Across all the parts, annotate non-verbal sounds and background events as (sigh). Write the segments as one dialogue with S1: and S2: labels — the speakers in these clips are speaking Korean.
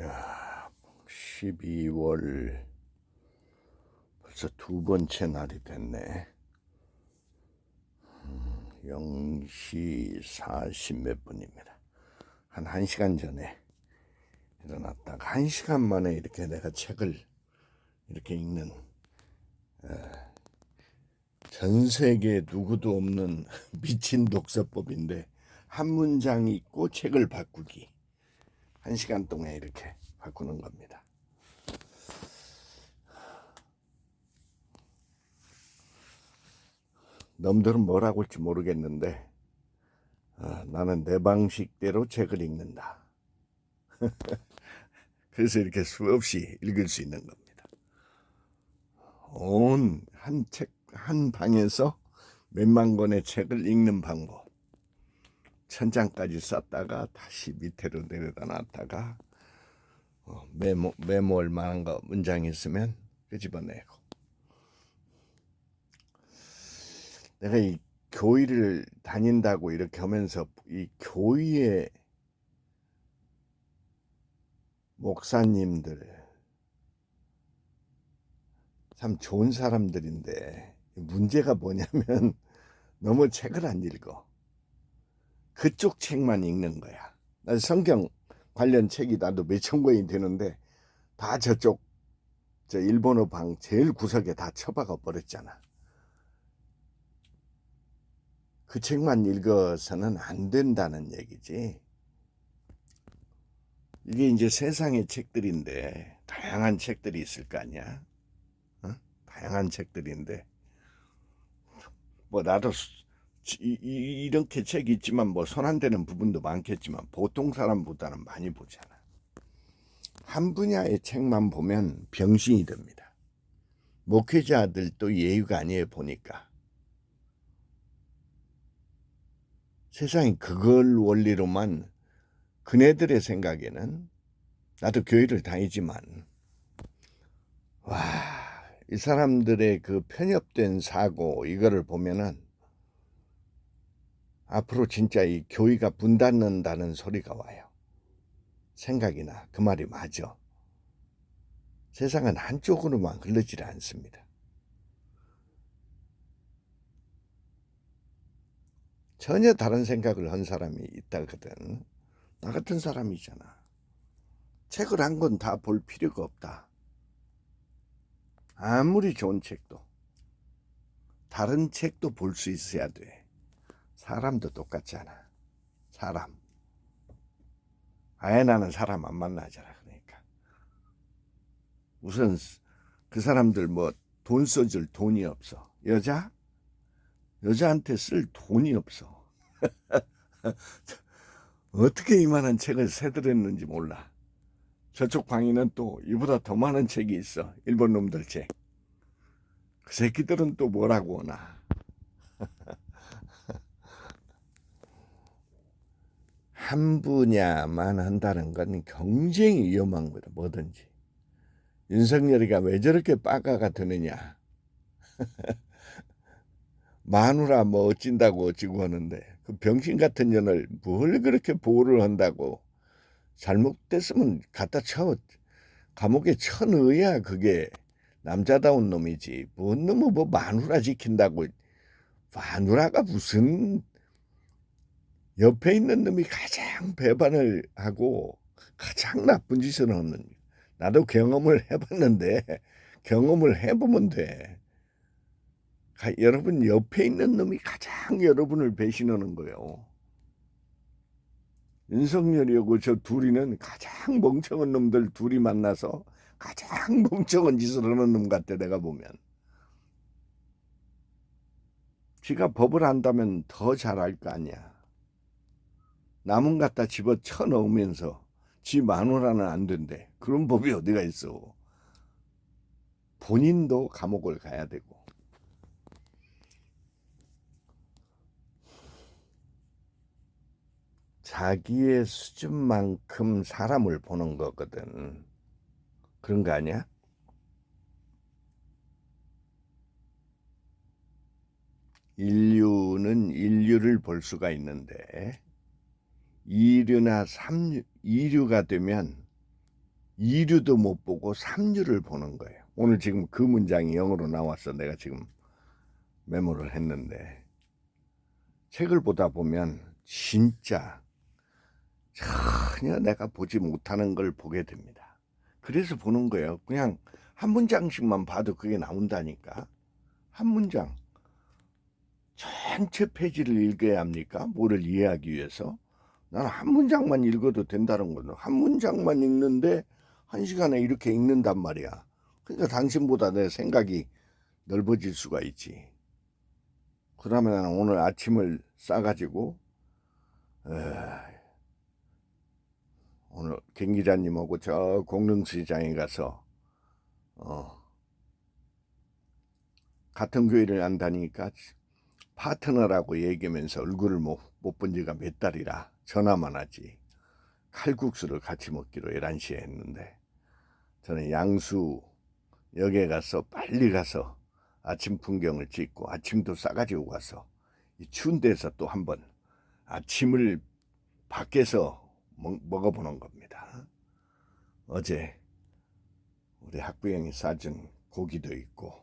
S1: 야, 12월 벌써 두 번째 날이 됐네. 음, 0시 40 몇 분입니다. 한 1시간 전에 일어났다가 1시간 만에 이렇게 내가 책을 이렇게 읽는 어, 전 세계 누구도 없는 (laughs) 미친 독서법인데 한 문장 읽고 책을 바꾸기. 한 시간 동안 이렇게 바꾸는 겁니다. 넘들은 뭐라고 할지 모르겠는데 아, 나는 내 방식대로 책을 읽는다. (laughs) 그래서 이렇게 수없이 읽을 수 있는 겁니다. 온 한 책, 한 방에서 몇만 권의 책을 읽는 방법. 천장까지 쌌다가 다시 밑으로 내려다 놨다가 어, 메모 메모할 만한 거 문장 있으면 끄집어내고 내가 이 교회를 다닌다고 이렇게 하면서 이 교회의 목사님들 참 좋은 사람들인데 문제가 뭐냐면 (laughs) 너무 책을 안 읽어. 그쪽 책만 읽는 거야. 나 성경 관련 책이 나도 몇천 권이 되는데 다 저쪽 저 일본어 방 제일 구석에 다 처박아 버렸잖아. 그 책만 읽어서는 안 된다는 얘기지. 이게 이제 세상의 책들인데 다양한 책들이 있을 거 아니야. 어? 다양한 책들인데 뭐 나도 이, 이, 이렇게 책이 있지만 뭐 손안 대는 부분도 많겠지만 보통 사람보다는 많이 보잖아. 한 분야의 책만 보면 병신이 됩니다. 목회자들도 예의가 아니에요 보니까. 세상이 그걸 원리로만 그네들의 생각에는 나도 교회를 다니지만 와, 이 사람들의 그 편협된 사고 이거를 보면은 앞으로 진짜 이 교회가 분닫는다는 소리가 와요. 생각이 나. 그 말이 맞아. 세상은 한쪽으로만 흘러지를 않습니다. 전혀 다른 생각을 한 사람이 있다거든. 나 같은 사람이잖아. 책을 한 권 다 볼 필요가 없다. 아무리 좋은 책도 다른 책도 볼 수 있어야 돼. 사람도 똑같잖아. 사람. 아예 나는 사람 안 만나잖아. 그러니까. 우선 그 사람들 뭐 돈 써줄 돈이 없어. 여자? 여자한테 쓸 돈이 없어. (laughs) 어떻게 이만한 책을 세들였는지 몰라. 저쪽 방에는 또 이보다 더 많은 책이 있어. 일본 놈들 책. 그 새끼들은 또 뭐라고 하나. (laughs) 한 분야만 한다는 건 굉장히 위험한 거다. 뭐든지. 윤석열이가 왜 저렇게 빠가가 되느냐. (laughs) 마누라 뭐 어찐다고 어찌고 하는데 그 병신 같은 년을 뭘 그렇게 보호를 한다고 잘못됐으면 갖다 쳐 감옥에 쳐넣어야 그게 남자다운 놈이지 뭔 놈의 뭐 마누라 지킨다고 마누라가 무슨 옆에 있는 놈이 가장 배반을 하고 가장 나쁜 짓을 하는 나도 경험을 해봤는데 경험을 해보면 돼. 가, 여러분 옆에 있는 놈이 가장 여러분을 배신하는 거예요. 윤석열이하고 저 둘이는 가장 멍청한 놈들 둘이 만나서 가장 (laughs) 멍청한 짓을 하는 놈 같아 내가 보면. 지가 법을 안다면 더 잘할 거 아니야. 남은 갖다 집어 쳐 넣으면서 지 마누라는 안 된대. 그런 법이 어디가 있어. 본인도 감옥을 가야 되고. 자기의 수준만큼 사람을 보는 거거든. 그런 거 아니야? 인류는 인류를 볼 수가 있는데 이류나 삼류, 이류가 되면 2류도 못 보고 3류를 보는 거예요. 오늘 지금 그 문장이 영어로 나왔어. 내가 지금 메모를 했는데 책을 보다 보면 진짜 전혀 내가 보지 못하는 걸 보게 됩니다. 그래서 보는 거예요. 그냥 한 문장씩만 봐도 그게 나온다니까. 한 문장. 전체 페이지를 읽어야 합니까? 뭐를 이해하기 위해서? 나는 한 문장만 읽어도 된다는 거는 한 문장만 읽는데 한 시간에 이렇게 읽는단 말이야. 그러니까 당신보다 내 생각이 넓어질 수가 있지. 그러면 나는 오늘 아침을 싸가지고 에, 오늘 갱 기자님하고 저 공릉시장에 가서 어, 같은 교회를 안 다니니까 파트너라고 얘기하면서 얼굴을 못 본 지가 몇 달이라 전화만 하지 칼국수를 같이 먹기로 11시에 했는데 저는 양수 역에 가서 빨리 가서 아침 풍경을 찍고 아침도 싸가지고 가서 이 추운 데서 또 한번 아침을 밖에서 먹, 먹어보는 겁니다. 어제 우리 학부형이 싸준 고기도 있고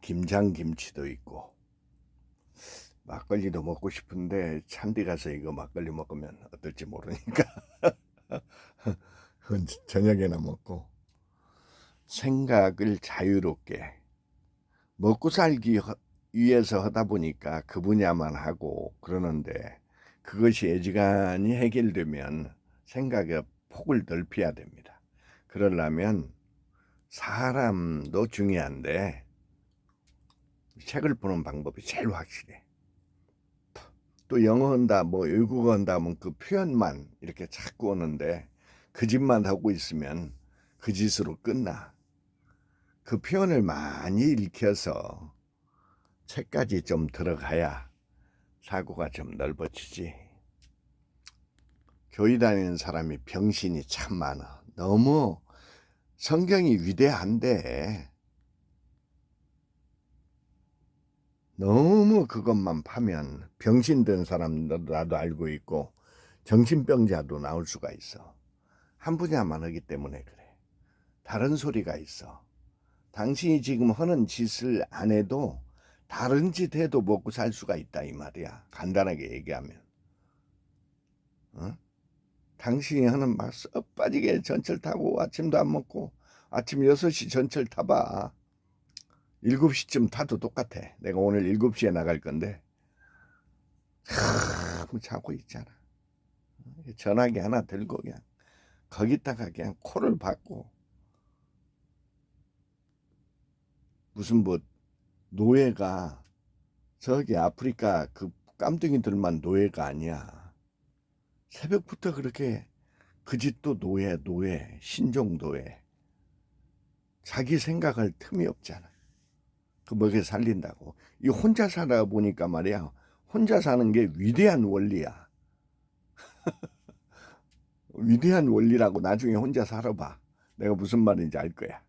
S1: 김장김치도 있고 막걸리도 먹고 싶은데 찬디 가서 이거 막걸리 먹으면 어떨지 모르니까 (laughs) 저녁에나 먹고 생각을 자유롭게 먹고 살기 허- 위해서 하다 보니까 그 분야만 하고 그러는데 그것이 애지간히 해결되면 생각의 폭을 넓혀야 됩니다. 그러려면 사람도 중요한데 책을 보는 방법이 제일 확실해. 또 영어 한다, 뭐 외국어 한다 하면 그 표현만 이렇게 자꾸 오는데 그 짓만 하고 있으면 그 짓으로 끝나. 그 표현을 많이 읽혀서 책까지 좀 들어가야 사고가 좀 넓어지지. 교회 다니는 사람이 병신이 참 많아. 너무 성경이 위대한데 너무 그것만 파면 병신된 사람들도 알고 있고 정신병자도 나올 수가 있어. 한 분야만 하기 때문에 그래. 다른 소리가 있어. 당신이 지금 하는 짓을 안 해도 다른 짓 해도 먹고 살 수가 있다 이 말이야. 간단하게 얘기하면. 어? 당신이 하는 막썩 빠지게 전철 타고 아침도 안 먹고 아침 6시 전철 타봐. 7시쯤 타도 똑같아. 내가 오늘 7시에 나갈 건데. 하, 자고 있잖아. 전화기 하나 들고 그냥 거기다가 그냥 코를 박고 무슨 뭐 노예가 저기 아프리카 그 깜둥이들만 노예가 아니야. 새벽부터 그렇게 그 짓도 노예, 노예, 신종 노예. 자기 생각할 틈이 없잖아. 그 먹여 살린다고. 이 혼자 살아 보니까 말이야. 혼자 사는 게 위대한 원리야. (laughs) 위대한 원리라고 나중에 혼자 살아봐. 내가 무슨 말인지 알 거야.